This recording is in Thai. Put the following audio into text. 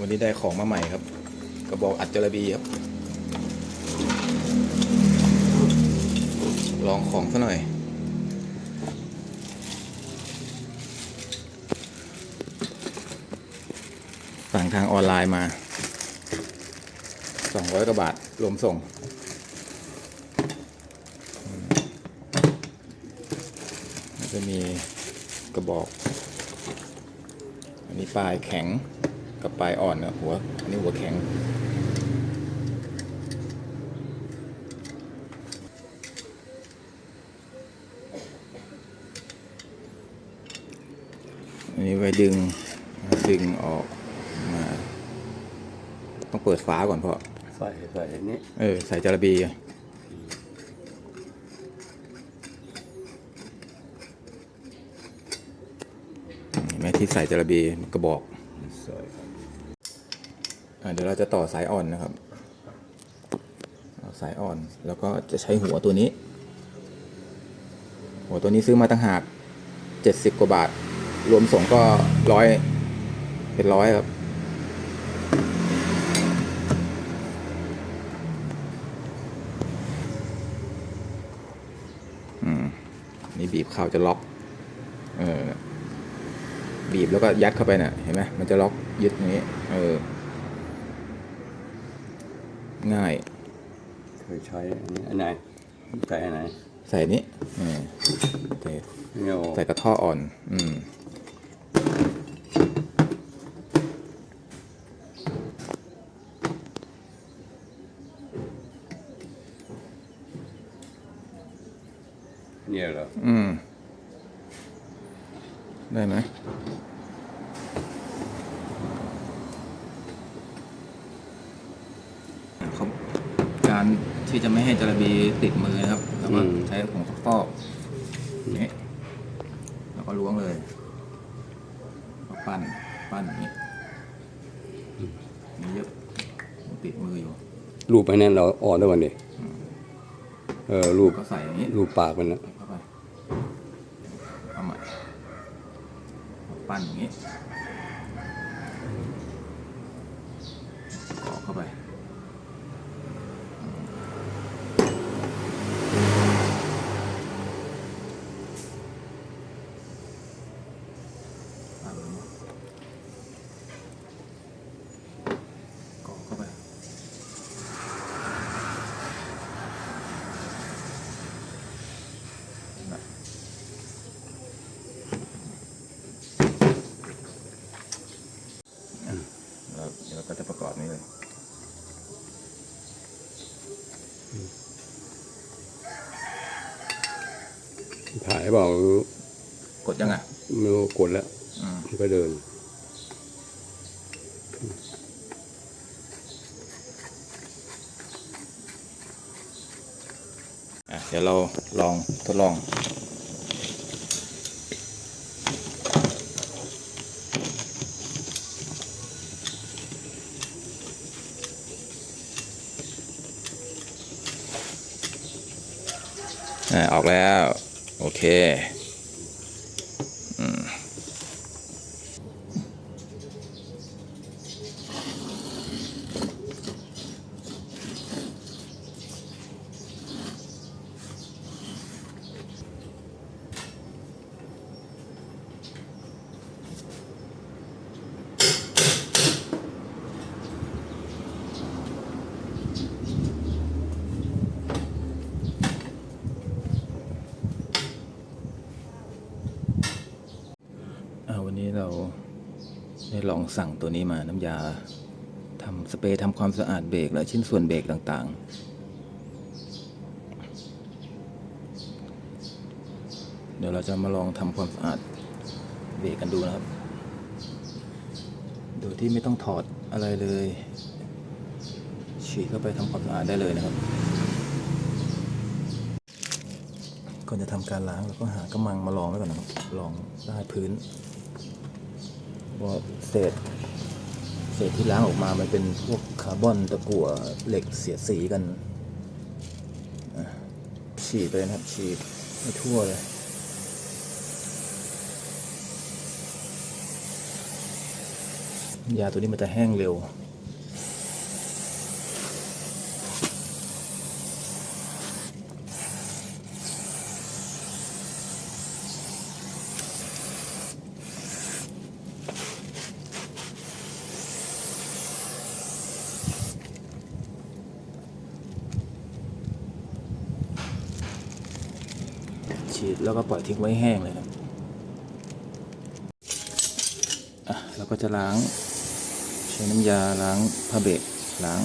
วันนี้ได้ของมาใหม่ครับ กระบอกอัดจระบีครับ ลองของซะหน่อย สั่งทางออนไลน์มา 200กว่าบาท รวมส่ง จะมีกระบอก อันนี้ปลายแข็ง กับปลายอ่อนนะหัวอันนี้หัวแข็ง อันนี้ไว้ดึงดึงออกมา ต้องเปิดฝาก่อนเพราะใส่ใส่อันนี้เออ ใส่จระบีอะเห็นไหมที่ใส่จระบีกระบอกใส่อะ เดี๋ยวเราจะต่อสายอ่อนนะครับสายอ่อนแล้วก็จะใช้หัวตัวนี้ หัวตัวนี้ซื้อมาตั้งหากเจ็ดสิบกว่าบาท รวมส่งก็ร้อยเป็นร้อยครับ อืมนี่บีบเข้าจะล็อก เออ บีบแล้วก็ยัดเข้าไปน่ะ เห็นไหมมันจะล็อกยึดอย่างนี้ เออ ง่ายเคยใช้อันนี้อันไหนใส่อันไหนใส่นี้เออใส่เงาใส่กระท่ออ่อน อืมเนี่ยเหรออืม ได้ไหมเขาการ ที่จะไม่ให้จระบีติดมือนะครับ แล้วก็ใช้ผงซักฟอกอย่างนี้แล้วก็ล้วงเลยแล้วปั้นปั้นอย่างนี้นี่เยอะติดมืออยู่ รูปไอ้นั่นเราอ่อนด้วยวันนี้เออรูปก็ใส่อย่างนี้รูปปากมันนะเข้าไปเอาใหม่ปั้นอย่างนี้กรอกเข้าไปปั้นอย่างนี้กรอกเข้าไป แล้ว เดี๋ยวเราก็จะประกอบนี้เลยถ่ายเปล่าไม่รู้กดยังไงไม่รู้กดแล้วอืมมันก็เดิน อะเดี๋ยวเราลองทดลองอะออกแล้ว โอเค วันนี้เราได้ลองสั่งตัวนี้มาน้ำยาทำสเปรย์ทำความสะอาดเบรกและชิ้นส่วนเบรกต่างๆ เดี๋ยวเราจะมาลองทำความสะอาดเบรกกันดูนะครับ โดยที่ไม่ต้องถอดอะไรเลย ฉีดเข้าไปทำความสะอาดได้เลยนะครับ ก่อนจะทำการล้างเราก็หากระมังมาลองไว้ก่อนนะครับลองได้พื้น ว่าเศษเศษที่ล้างออกมา มันเป็นพวกคาร์บอนตะกั่วเหล็กเสียดสีกันฉีดไปนะครับฉีดให้ทั่วเลยยาตัวนี้มันจะแห้งเร็ว ฉีดแล้วก็ปล่อยทิ้งไว้แห้งเลยครับอะเราก็จะล้าง ใช้น้ำยาล้างผ้าเบรกล้าง